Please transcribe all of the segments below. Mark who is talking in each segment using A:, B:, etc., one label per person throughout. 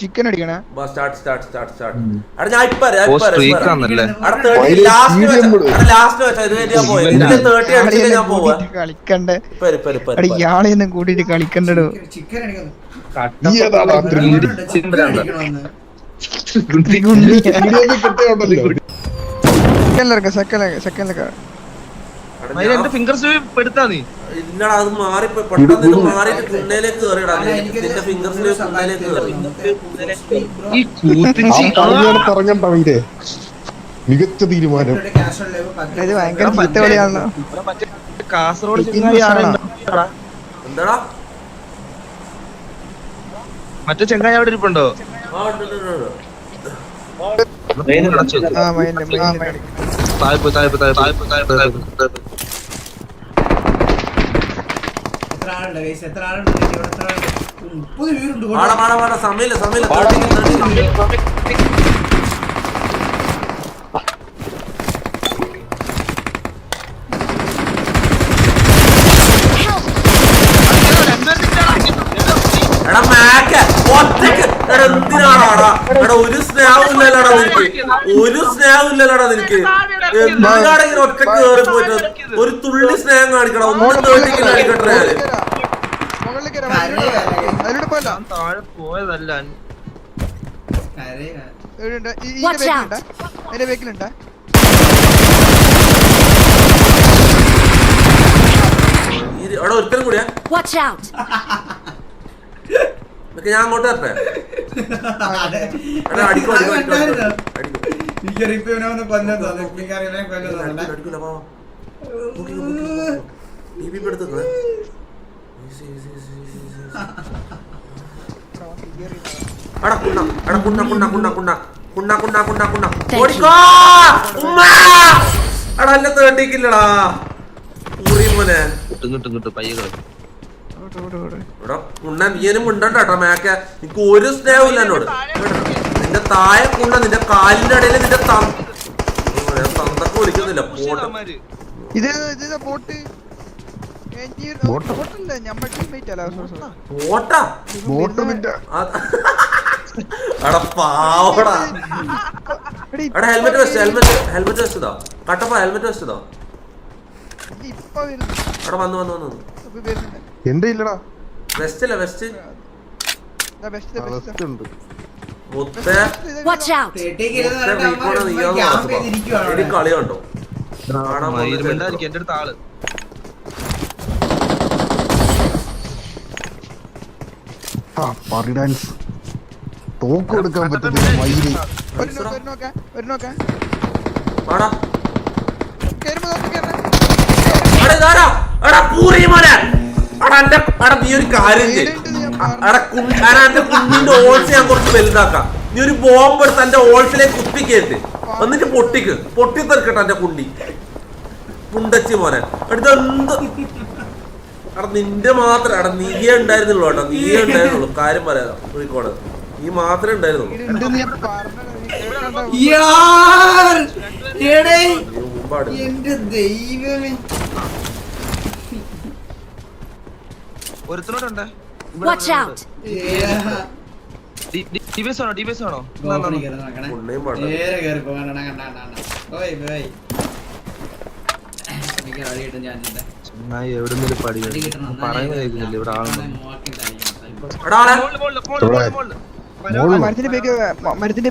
A: Chicken അടിക്കണേ
B: start start start start എടാ ഞാൻ ഇപ്പൊ വരാം, ഇപ്പൊ വരാം, എടാ തേർട്ടി ലാസ്റ്റ് വെച്ചാ ലാസ്റ്റ് വെച്ചാ ഇത് കഴിഞ്ഞ് പോയി ഇതിന്റെ തേർട്ടി അടിച്ചിട്ട് ഞാൻ പോവാ
A: കളിക്കണ്ടേ
B: ഇപ്പൊ ഇപ്പൊ ഇപ്പൊ വരും.
A: ഇയാളെ ഒന്നും കൂട്ടിട്ട് കളിക്കണ്ടോ
C: ചിക്കൻ അടിക്കുന്നു
D: നീ ഏതാ രാത്രി
C: ചിക്കൻ അടിക്കണമെന്ന്
A: സെക്കൻഡിലിറക്ക സെക്കൻഡ് സെക്കൻഡിലൊക്കെ
B: എടാ,
E: അതിന്
B: ഞാൻ-
E: എന്റെ ഫിംഗർ സ്ലിപ്പ് പെടുത്താ നീ.
B: ഇല്ലടാ അത് മാറി പെട്ടെന്ന് ഇത് മാറിയിട്ട് കുണ്ണയിലേക്ക് കയറിയടാ നിന്റെ ഫിംഗർ സ്ലിപ്പ് കുണ്ണയിലേക്ക് കയറി
D: മികച്ച തീരുമാനം.
E: കാസർഗോഡ്?
B: എന്താടാ?
E: മറ്റേ ചെങ്ങായി അവിടെ ഇരിപ്പുണ്ടോ? താഴ്പ്പ് താഴ്പ്പ് താഴ്പ്പ് താഴ്പ്പ് താഴ്പ്പ് താഴ്പ്പ് താഴ്പ്പ്
C: എത്ര ആളുണ്ട്? ഗൈസ് എത്ര ആളുണ്ട്? ഇവിടെ എത്ര ആളുണ്ട്? മുപ്പത് പേരുണ്ട്
B: വാടാ വാടാ വാടാ സമയമില്ല സമയമില്ല. എടാ മാക്ക ഒറ്റയ്ക്ക്. എടാ എന്തിനാടാ എടാ ഒരു സ്നേഹവും നിനക്ക്. ഒരു സ്നേഹവും ഇല്ലല്ലോടാ നിനക്ക്. എന്തിനാണ് ഇങ്ങനെ ഒറ്റയ്ക്ക് കയറി പോയിട്ട് ഒരു തുള്ളി സ്നേഹം കാണിക്കണം ഒന്നും
A: തേട്ടിക്ക് കാണിക്കട്ടെ. അതിലൂടെ പോയല്ല.
E: ഞാൻ താഴെ പോയതല്ല.
F: Watch
A: ബേക്കിലുണ്ട്
B: ഈ- എടാ കൂടിയാ? ഞാൻ അങ്ങോട്ട്. എടാ അടിക്കോ അടിക്കോ അടിക്കോ? അടിക്കോ.
C: എനിക്കറിയാം ഇപ്പൊ ഇവനെ വന്ന് കൊല്ലാൻ തോന്നുന്നു. കൊല്ലാൻ തോന്നുന്നു.
B: അടിക്കൂല, അടിക്കൂല, എടാ, കുണ്ണ, എടാ, കുണ്ണ, കുണ്ണ, കുണ്ണ, കുണ്ണ. കുണ്ണ, കുണ്ണ, കുണ്ണ, കുണ്ണ. ഓടിക്കോ! ഉമ്മ എടാ, എന്നെ തേണ്ടിക്കില്ലടാ. ഊറി മോനെ.
E: കിട്ടും കിട്ടും കിട്ടും പയ്യെ കളി
A: ഓട്, ഓട്, ഓട്.
B: എടാ, കുണ്ണ, നീയൊന്നും മിണ്ടണ്ട കേട്ടോ, മേക്ക. നിനക്ക് ഒരു സ്നേഹവും ഇല്ല എന്നോട്. നിന്റെ താഴെ കുണ്ണ നിന്റെ കാലിന്റെ ഇടയിൽ നിന്റെ തന്തൊക്കെ ഞാൻ പോട്ട്
A: ഇത് ഇത് അല്ല
B: പോട്ടാ പാവടാ. എടാ ഹെൽമെറ്റ് വെച്ച് ഹെൽമെറ്റ് ഹെൽമെറ്റ് വെച്ചതോ കട്ടപ്പ ഹെൽമെറ്റ് വെച്ചതോ എടാ വന്നു വന്നു വന്നു
D: എന്റെ ഇല്ലടാ.
B: വെസ്റ്റ് അല്ലേ വെസ്റ്റ്
A: ബെസ്റ്റ്
D: അവസ്ഥ ഉണ്ട്.
B: മുത്തേ എടാ പൂരി മോനെ. എടാ എന്റെ എടാ നീ ഒരു കാര്യം കുഞ്ഞിന്റെ ഓൾസ് ഞാൻ കുറച്ച് വലുതാക്കാം. നീ ഒരു ബോംബ് എടുത്ത് എന്റെ ഓൾസിലേക്ക് കുത്തിക്കേറ്റ് എന്നിട്ട് പൊട്ടിക്ക്. പൊട്ടി തെറിക്കട്ടെ എന്റെ കുണ്ടി. കുണ്ടച്ചി മോനെ. എടുത്ത് എന്ത് എടാ നിന്റെ മാത്രം നീയേ ഉണ്ടായിരുന്നുള്ളൂ കേട്ടോ. നീയേ ഉണ്ടായിരുന്നുള്ളൂ. കാര്യം പറയാം കോഴിക്കോട്. നീ മാത്രമേ ഉണ്ടായിരുന്നുള്ളൂ.
A: ഇത്
C: എടേ,
E: ആണോ ആണോ എവിടെ? കേൾക്കുന്നില്ല ഇവിടെ ആളുണ്ട്
A: മരത്തിന്റെ മരത്തിന്റെ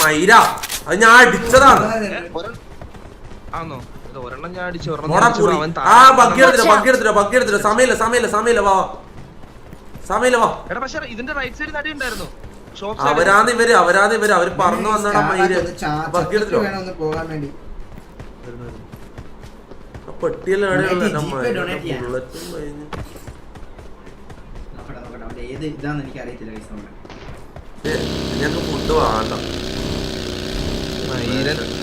B: മൈര അത് ഞാൻ അടിച്ചതാണ്.
E: ഇത് ഒരെണ്ണം ഞാൻ അടിച്ചു ഒരെണ്ണം
B: ആ ബഗ്ഗി
E: താഴെ
B: എടുത്തിട്ട് ബഗ്ഗി എടുത്തിട്ട് ബഗ്ഗി എടുത്തിട്ട് സമയമില്ല സമയമില്ല സമയമില്ല വാ. സമയമില്ല വാ.
E: എടാ പക്ഷേ ഇതിന്റെ റൈറ്റ് സൈഡിൽ നടി ഉണ്ടായിരുന്നു. ഷോപ്പ്
B: അവരാന്ന് ഇവർ അവരാന്ന് ഇവർ അവർ പറഞ്ഞു
C: വന്നാണ് മയിൽ
B: ബഗ്ഗി
C: ചത്തിട്ട് വേണം ഒന്ന് പോകാൻ വേണ്ടി.
B: ആ പെട്ടിയെല്ലാം. ബുള്ളറ്റും കഴിഞ്ഞ്.
C: ഏത് ഇതാന്ന് എനിക്ക് അറിയത്തില്ല
B: ഞങ്ങക്ക് ഫുഡ് വേണ്ട.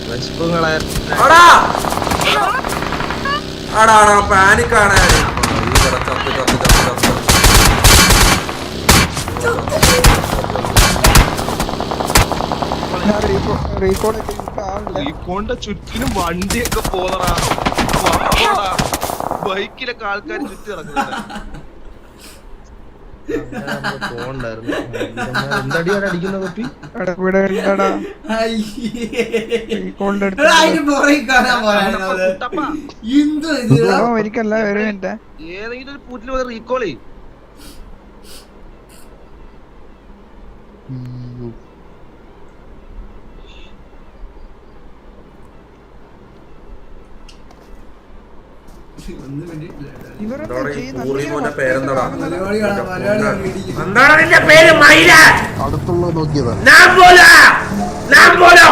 E: വിശപ്പുകളെ
B: അടാ അടാ പാനിക്കാണ്
E: റീകോണിന്റെ ചുറ്റിനും വണ്ടിയൊക്കെ പോകണ ബൈക്കിലൊക്കെ ആൾക്കാർ ചുറ്റി നടക്കുന്നുണ്ട്.
A: ഒരിക്കല്ല ഒരു മിനിറ്റ്.
E: ഏതെങ്കിലും ഒരു പൂറ്റിൽ റീകോൾ ചെയ്യും
C: ഒന്നും വേണ്ടിയിട്ടില്ല.
A: ഇവരെന്താ
B: എന്താടാ ഈ
A: ചെയ്യുന്നത്?
B: പൂറി മോനെ പേരെന്താടാ
C: മലയാളികളാണ്, മലയാളികളാണ് ഇടിക്കുന്നത്.
B: എന്താണ് നിന്റെ പേര് മയില
D: അടുത്തുള്ള നോക്കിയതാ.
B: ഞാൻ പോലോ!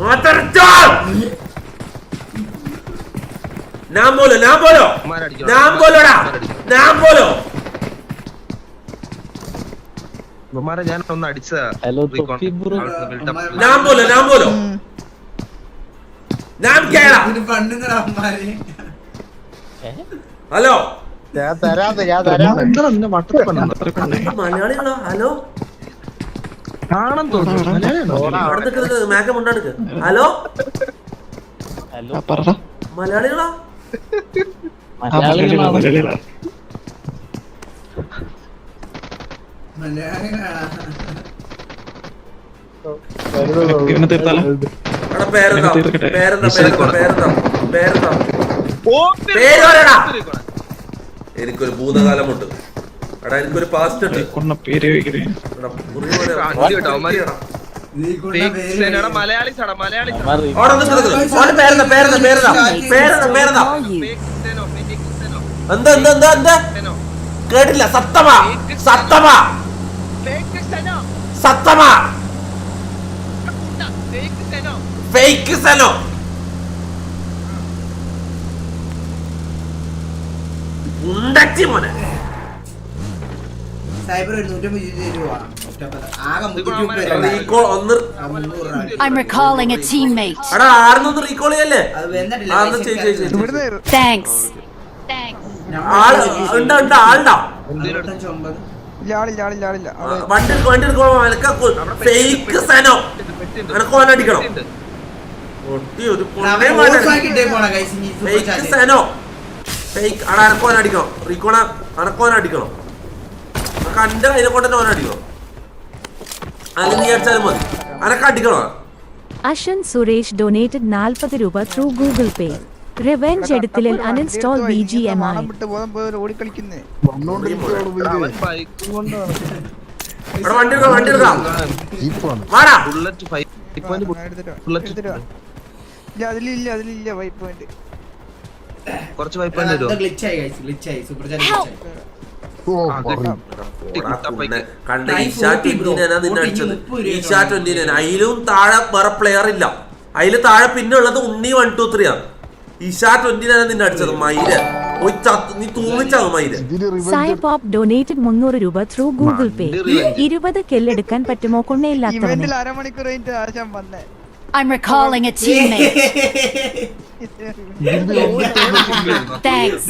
B: മാത്രോ ഞാൻ പോലോടാ! പോലോ?
E: ഒന്ന് അടിച്ചതാ.
B: ഞാൻ പോലോ ഞാൻ പോലോ. ഞാൻ കേടാ. ഹലോ?
G: ഞാൻ തരാന്ന് ഞാൻ തരാം.
E: എന്താ നിന്നെ വട്ടത്തിൽ കൊണ്ടുവന്നത്?
B: മലയാളികളോ? ഹലോ?
E: കാണാൻ തോന്നുന്നു. മലയാളിയാണോ?
B: അവിടെ നിൽക്കുന്നത് മേക്കം ഉണ്ടാണ് ഹലോ?
G: ഹലോ?
B: മലയാളികളോ. എനിക്കൊരു ഭൂതകാലമുണ്ട്. എടാ എനിക്കൊരു പാസ്റ്റ് ഉണ്ട്.
E: മലയാളീസ് മലയാളീസ്
B: എന്താ എന്താ എന്താ എന്താ? കേട്ടില്ല. സത്തമാ. സത്തമാ. സത്തമാ
E: Fake Steno.
B: ഫേക്ക് സനോ ഉണ്ടച്ചി മോനെ
C: സൈബർ ഒരു നൂറ്റമ്പത് രൂപ ഒറ്റപ്പത. ആകെ മുന്നൂറ്റി
E: ഇത്
C: മുപ്പത്
E: കൊള്ളാം.
C: രൂപ.
B: റീകോൾ ഒന്ന്
C: ആ, മുന്നൂറ് രൂപ.
F: I'm recalling a teammate. Thanks.
B: വണ്ടി വണ്ടി എടുക്കുമ്പോ ഫേക്ക് സനോ. എനക്ക് ഓനെ അടിക്കണം? റീക്കോണ അനക്കോൻ അടിക്കണം? അനക്ക് അന്റെ കയ്യിലെ കൊണ്ട് തന്നെ ഓൻ അല്ലെങ്കിൽ നീ മതി. അനക്ക് അടിക്കണോ?
H: അഷൻ സുരേഷ് ഡൊനേറ്റഡ് നാൽപ്പത് രൂപ ത്രൂ ഗൂഗിൾ പേ റിവെഞ്ച് എടുത്തിലിൽ അൺഇൻസ്റ്റാൾ ബി ജി എം
E: കൊണ്ടാണ്.
B: വണ്ടി എടുക്കാം വണ്ടി എടുക്കാം.
A: ഇല്ല അതിലില്ല അതിലില്ല വൈപ്പ് പോയിന്റ്
E: കുറച്ച്
C: വൈപ്പ്
E: പോയിന്റ് തരുമോ
C: glitch ആയി ഗയ്സ് ഗ്ലിച്ച് ആയി, സൂപ്പർ ചാറ്റ് ഗ്ലിച്ച് ആയി.
B: കണ്ട
C: bro.
B: ട്വന്റിനാ നിന്നെ അടിച്ചത്.
C: രൂപ
B: ഈശാ അതിലും താഴെ വേറെ പ്ലെയർ ഇല്ല. അതിൽ താഴെ പിന്നെ ഉള്ളത് ഉണ്ണി വൺ ടു ത്രീ ആണ്. ഈശാ ട്വന്റിനാ നിന്നെ അടിച്ചത് മൈര നീ തൂങ്ങിച്ചാകും മയിൽ.
D: ഇതിന്
H: സായി പോപ്പ് ഡൊനേറ്റഡ് മുന്നൂറ് രൂപ ത്രൂ ഗൂഗിൾ പേ ഇരുപത് കെല്ലെടുക്കാൻ പറ്റുമോ? കൊണ്ടേ
A: ഇവന്റിൽ അരമണിക്കൂർ കഴിഞ്ഞിട്ട് ആശാൻ വന്നേ.
F: I'm recalling a teammate. Thanks.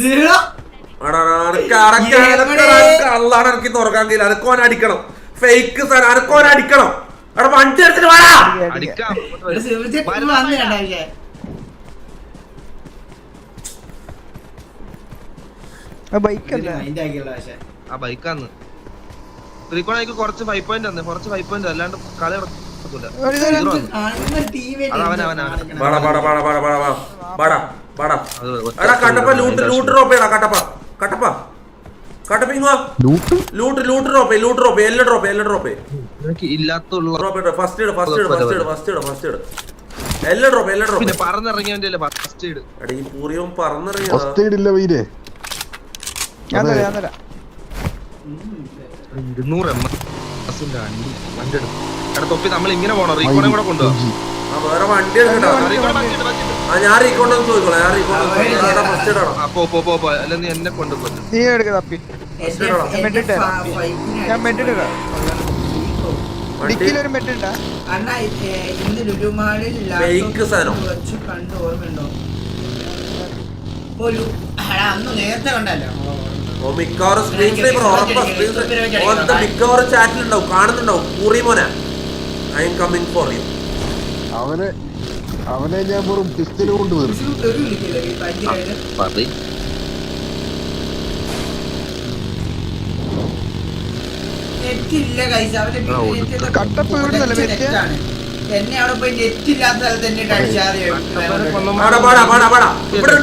B: അള്ളാണ് എനിക്ക് തുറക്കാൻ കഴിയില്ല അനക്കോൻ അടിക്കണം ഫേക്ക് അനക്കോൻ അടിക്കണം എടാ വണ്ടി എടുത്തിട്ട് വേടാ.
E: ആ ബൈക്കാന്ന് ത്രീക്കോണേക്ക് കുറച്ച് ഫൈവ് പോയിന്റ് തന്നെ കുറച്ച് ഫൈവ് പോയിന്റ് അല്ലാണ്ട് കളി
B: വാടാ വാടാ വാടാ വാടാ വാടാ വാടാ
E: അത് ഒറ്റ
B: എടാ കട്ടപ്പ ലൂട്ട് ലൂട്ട് ഡ്രോപ്പ് ചെയ്യടാ Kattappa. Kattappa. Kattappa ഇങ്ങോ
D: loot?
B: Loot loot drop loot drop എല്ലാം ഡ്രോപ്പ് എല്ലാം ഡ്രോപ്പ്
E: ഇല്ലാത്തുള്ള
B: ഡ്രോപ്പ് ഇട് ഫസ്റ്റ് ഇട് ഫസ്റ്റ് ഇട് ഫസ്റ്റ് ഇട് ഫസ്റ്റ് ഇട് ഫസ്റ്റ് ഇട്. എല്ലാം ഡ്രോപ്പ് എല്ലാം ഡ്രോപ്പ്
E: പറന്നിറങ്ങിയതിന്റെ അല്ലേ ഫസ്റ്റ് ഇട്.
B: എടാ ഈ പൂറിയവും പറന്നറിയാ
D: ഫസ്റ്റ് ഇല്ല വീരേ
A: ഞാൻ തരാം ഞാൻ തരാം.
E: ഇരുന്നൂറ് എം എസിന്റെ വണ്ടി വണ്ടി എടുക്കും എടാ തൊപ്പി നമ്മൾ ഇങ്ങനെ പോണോ റീക്കോണെ കൂടെ കൊണ്ടുപോകാം
B: ആ വേറെ വണ്ടി ആ ഞാൻ റീക്കോണ്ടെന്ന് ചോദിക്കോളാം ഞാൻ ഫസ്റ്റ് ഇടണം
E: പോ പോ പോ പോ. അല്ല നീ എന്നെ കൊണ്ടുപോകും
A: നീ എടുക്ക തപ്പി. മെഡിറ്റ് ഞാൻ മെഡിറ്റ് ഇടാം.
B: വണ്ടി.
A: ഉണ്ടാ
C: അണ്ണാ ഏ, ഇന്ന് ലുലുമാളിൽ
B: Fake സാധനം.
C: വെച്ച് കണ്ട് ഓർമ്മയുണ്ടോ? ഒരു എടാ, അന്ന് നേരത്തെ കണ്ടല്ലോ.
B: ഓ മിക്കവാറും സ്ക്രീൻ ഉറപ്പാ. സ്ക്രീൻ സ്നൈപ്പർ മിക്കവാറും ചാറ്റിലുണ്ടാവും കാണുന്നുണ്ടാവും. കൂറി മോനെ. I am coming for you
D: അവനെ അവനെ ഞാൻ വെറും പിസ്റ്റൽ കൊണ്ട്
C: എന്നെ അവിടെ പോയി നെറ്റ് ഇല്ലാത്ത സ്ഥലത്ത് എന്നെ അടിച്ചാതെ
B: പാടാ പാടാ ഇവിടെ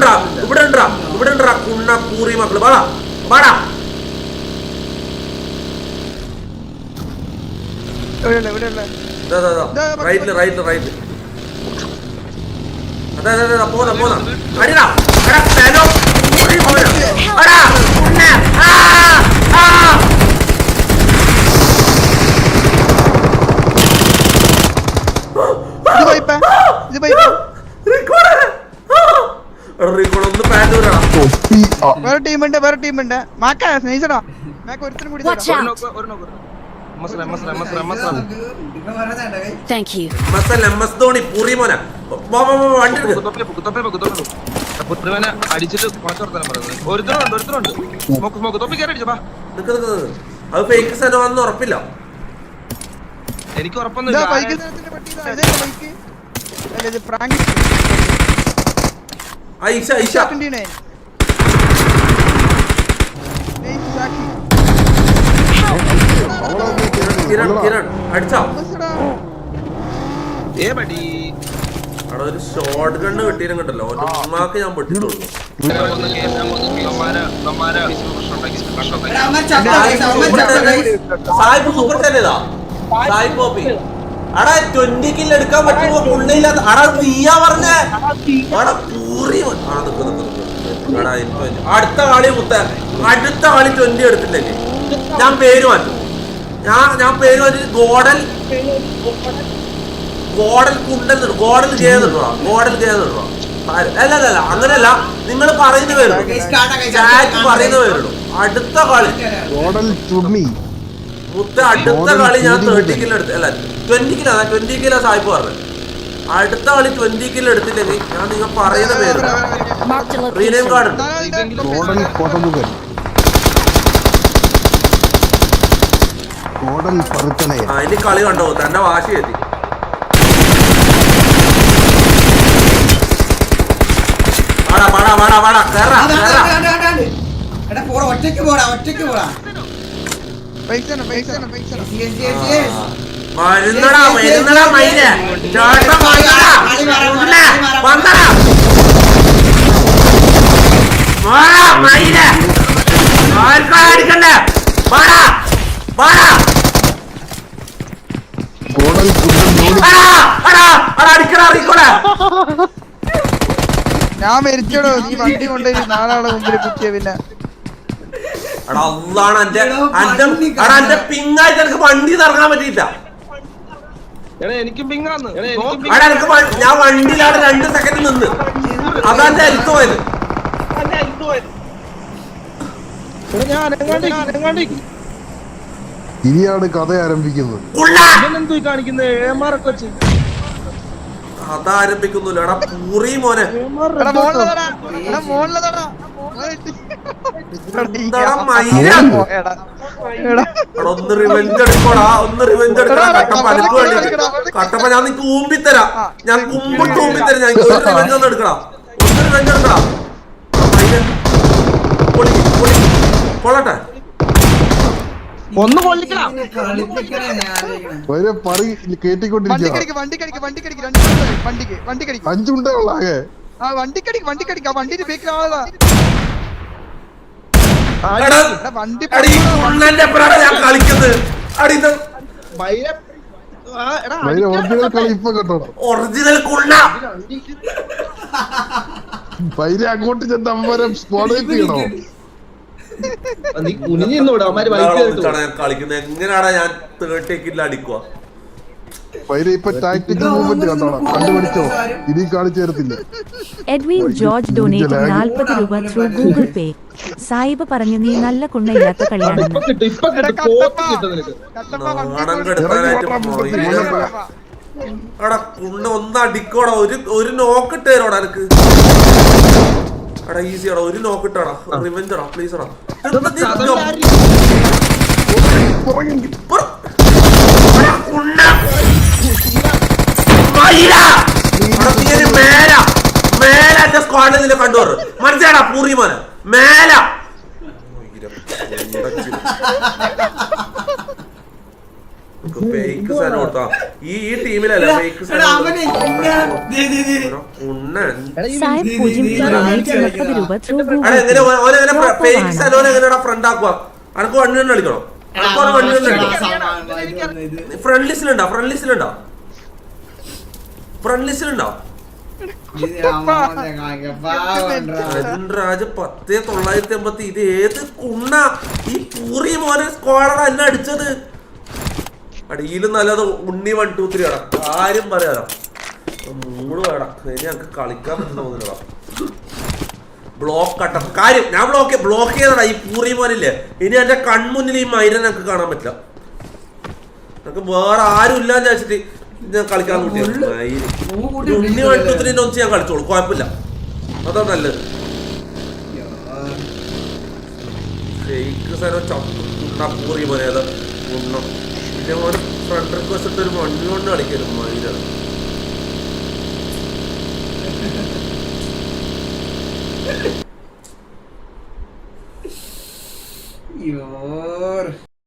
B: റൈറ്റിൽ റൈറ്റിൽ റൈറ്റ് അതെ അതെ അതെ അടിടാ എടാ പെനോ. ആ ആ.
A: വേറെ ടീമുണ്ട് വേറെ ടീമുണ്ട്. മാക്കാ സ്നേഹിച്ചടാ. മാക്ക ഒരുത്തരും കൂടി
E: ഒരു. നോക്ക്. അടിച്ചിട്ട് ഒരുത്തരുണ്ട് ഒരുത്തരുണ്ട് സ്മോക്ക് സ്മോക്ക് തൊപ്പി കയറി അടിച്ചപ്പാ.
B: അത് ഫേക്ക് സ്ഥലമാണെന്ന് ഉറപ്പില്ല.
E: എനിക്ക്
A: ഉറപ്പൊന്നും
E: ഉറപ്പൊന്നുമില്ല
A: ബൈക്ക് സ്ഥലത്തിന്റെ പട്ടി ഇതാ. ഇതേ ബൈക്ക് അല്ല ഇത് prank
B: Aisha Aisha
A: twenty nine
D: അവളെ ഒന്ന് കേറി.
B: കിരൺ കിരൺ അടിച്ചോ.
E: ഏ
B: അവിടെ ഒരു ഷോർട്ട് ഗണ്ണ് ഓന്റെ ഉമ്മാക്ക് ഞാൻ പൊട്ടിട്ടുള്ളൂ. സായിപ്പ് സൂപ്പർ ചെല്ലേതാ സായിപ്പ് കോപ്പി അടാ ട്വന്റി കില്ല് എടുക്കാൻ പറ്റുമോ പുള്ളിയില്ലാത്ത അടാ നീയാ പറഞ്ഞേ. അടാ പൂറി ആ, നിക്ക് പറ്റി. അടുത്ത കളി മുത്ത അടുത്ത കളി ട്വന്റി എടുത്തില്ലേ ഞാൻ പേര് മാറ്റും. ഞാൻ ഞാൻ പേര് ഒരു ഗോഡൽ ഗോഡൽ കുണ്ടൽ ഗോഡൽ ചെയ്തിട്ടോ ഗോഡൽ ചെയ്തിട്ടോ അല്ല അല്ല അല്ല അങ്ങനല്ല. നിങ്ങൾ പറയുന്ന പേരുള്ളൂ. ചാറ്റ് പറയുന്ന പേരുള്ളൂ അടുത്ത കളി. മുത്ത അടുത്ത കളി ഞാൻ തേർട്ടി കിലോ എടുത്ത് അല്ല ട്വന്റി കിലോ ട്വന്റി കിലോ സായിപ്പ് പറഞ്ഞു. അടുത്ത കളി ട്വന്റി കിലോ എടുത്തില്ലെങ്കിൽ ഞാൻ നിങ്ങൾ പറയുന്ന പേര്
F: Marked കാർഡ്
B: റീനെയിം. കാർഡ്
D: പറുത്തലയൻ
B: ആ ഇനി കളി കണ്ടോ? തന്റെ വാശി എത്തി. വാടാ വാടാ വാടാ വാടാ കേറാ.
C: എടാ പോടാ ഒറ്റയ്ക്ക് പോടാ ഒറ്റയ്ക്ക് പോടാ.
B: വരുന്നടാ വരുന്നടാ മയിൽ ചേട്ടൻ വന്നടാ ഉണ്ണെ, വന്നടാ വാടാ മയിൽ ആർക്കാ അടിക്കണ്ടേ വാടാ വാടാ
D: മോഡൽ കുണ്ടൻ മോഡി
B: അടാ അടാ അടാ അടിക്കടാ അറിയിക്കോടെ
A: ഞാൻ മരിച്ചടോ. നീ വണ്ടി കൊണ്ടുപോയി നാലാളെ മുമ്പിൽ കുത്തിയ പിന്നെ.
B: എടാ അള്ളാണ് എന്റെ എന്റെ എടാ എന്റെ പിങ്ങായിട്ട് എനിക്ക് വണ്ടി തറങ്ങാൻ പറ്റിയില്ല.
E: എടാ എനിക്കും പിങ്ങാന്ന്. എടാ എനിക്ക്
B: വ- ഞാൻ വണ്ടിയിലാണ് രണ്ട് സെക്കൻഡ് നിന്ന്. അതാ എന്റെ ഹെൽത്ത് പോയത്.
D: ഇനിയാണ് കഥ ആരംഭിക്കുന്നത്.
E: കാണിക്കുന്നത് ഏമാറൊക്കെ വെച്ച്
B: കഥ ആരംഭിക്കുന്നു എടാ പൂറി മോനെ? ഒന്ന് റിവെഞ്ച് എടുക്കോടാ ഒന്ന് റിവെഞ്ച് എടുക്കടാ. കട്ടപ്പ എനിക്ക് വേണ്ടി. കട്ടപ്പ ഞാൻ നിനക്ക് തരാ ഞാൻ കുമ്പിട്ട് ഊമ്പിത്തരാം. ഞാൻ ഒരു റിവെഞ്ച് ഒന്ന് എടുക്കടാ. ഒന്ന് റിവെഞ്ച് എടുക്കടാ. പൊളി, പൊളി. കൊള്ളട്ടെ.
E: ഒന്ന്
D: പൊള്ളിക്കണം പറി കേട്ടിക്കൊണ്ടിരിക്കുക.
A: വണ്ടിക്കടിക്ക് വണ്ടിക്കടിക്ക് വണ്ടിക്കടിക്ക് രണ്ട് പേരുണ്ട്. വണ്ടിക്ക് വണ്ടിക്കടിക്ക്.
D: അഞ്ചുണ്ടേ ഉള്ളാകെ
A: ആ വണ്ടിക്കടിക്ക് വണ്ടിക്കടിക്ക്. ആ വണ്ടിന്റെ ബേക്കിൽ ആളാ വണ്ടി
B: കളിക്കുന്നത്. അടി ഇത്
D: വരെ ഒറിജിനൽ കളി ഇപ്പൊ കണ്ടോണം
B: ഒറിജിനൽ കുള്ള
D: വൈര അങ്ങോട്ട് ചെന്ന് അമ്മരെ സ്പോട്ട് ചെയ്യണോ
E: നീ അവന്മാര്
B: ഞാൻ കളിക്കുന്നത്? എങ്ങനെയാടാ അടിക്കുക
H: എഡ്വിൻ ജോർജ് ഡൊനേറ്റ് നാൽപ്പത് രൂപ ത്രൂ ഗൂഗിൾ പേ സായിബ് പറഞ്ഞു നീ നല്ല കുണ്ണയില്ലാത്ത.
A: എടാ
B: കുണ്ണ ഒന്ന് അടിക്കോടാ ഒരു ഒരു നോക്കിട്ട് തരോടാ എനിക്ക് എടാ ഈസി ആടാ ഒരു നോക്കിട്ടാടാ റിവെഞ്ച് ആടാ പ്ലീസ് ആടാ മേല. മേല എന്റെ സ്ക്വാഡിൽ നിന്നെ കണ്ടുവർ മനസ്സിലാടാ പൂറി മോനെ. മേല. ഫേക്ക് കൊടുത്താ? ഈ ഈ ടീമിലല്ല ഫേക്ക് ഫേക്ക് എങ്ങനെയാ ഫ്രണ്ട് ആക്കുക അനക്ക് വണ്ണി തന്നെ കളിക്കണം. ഫ്രണ്ട് ലിസ്റ്റിലുണ്ടോ ഫ്രണ്ട് ലിസ്റ്റിലുണ്ടോ ഫ്രണ്ട് ലിസ്റ്റിലുണ്ടോ. രാജ്. പത്തേ തൊള്ളായിരത്തി അമ്പത്തി ഇത് ഏത് കുണ്ണ? ഈ പൂറി മോനെ സ്ക്വാഡാണ് എന്നെ അടിച്ചത്? അടിയിലും നല്ലത് ഉണ്ണി വൺ ടു ത്രീ അട ആരും പറയാടാ മൂന്ന് വേണം. ഇനി ഞങ്ങക്ക് കളിക്കാൻ പറ്റുന്ന ബ്ലോക്ക് കട്ട കാര്യം ഞാൻ ബ്ലോക്ക് ബ്ലോക്ക് ചെയ്തടാ ഈ പൂറി പോലില്ലേ ഇനി എന്റെ കൺമുന്നിൽ ഈ മൈന ഞങ്ങൾക്ക് കാണാൻ പറ്റില്ല. നമുക്ക് വേറെ ആരും ഇല്ലാന്ന് വെച്ചിട്ട് ഞാൻ കളിക്കാൻ.
C: കൂട്ടി
B: ഉണ്ണി വൺ ടു ത്രീ ഒന്നും ഞാൻ കളിച്ചോളൂ. കുഴപ്പമില്ല. അതാ നല്ലത്. ഷെയ്ക്ക് സാരോ ചപ്പുണ്ട പൂറി പോലെ ഉണ്ണ. എന്റെ മോൻ ഫ്രണ്ട് റിക്വസ്റ്റ് ഒരു വണ്ടി കൊണ്ട് കളിക്കലും മയിലാണ്. Your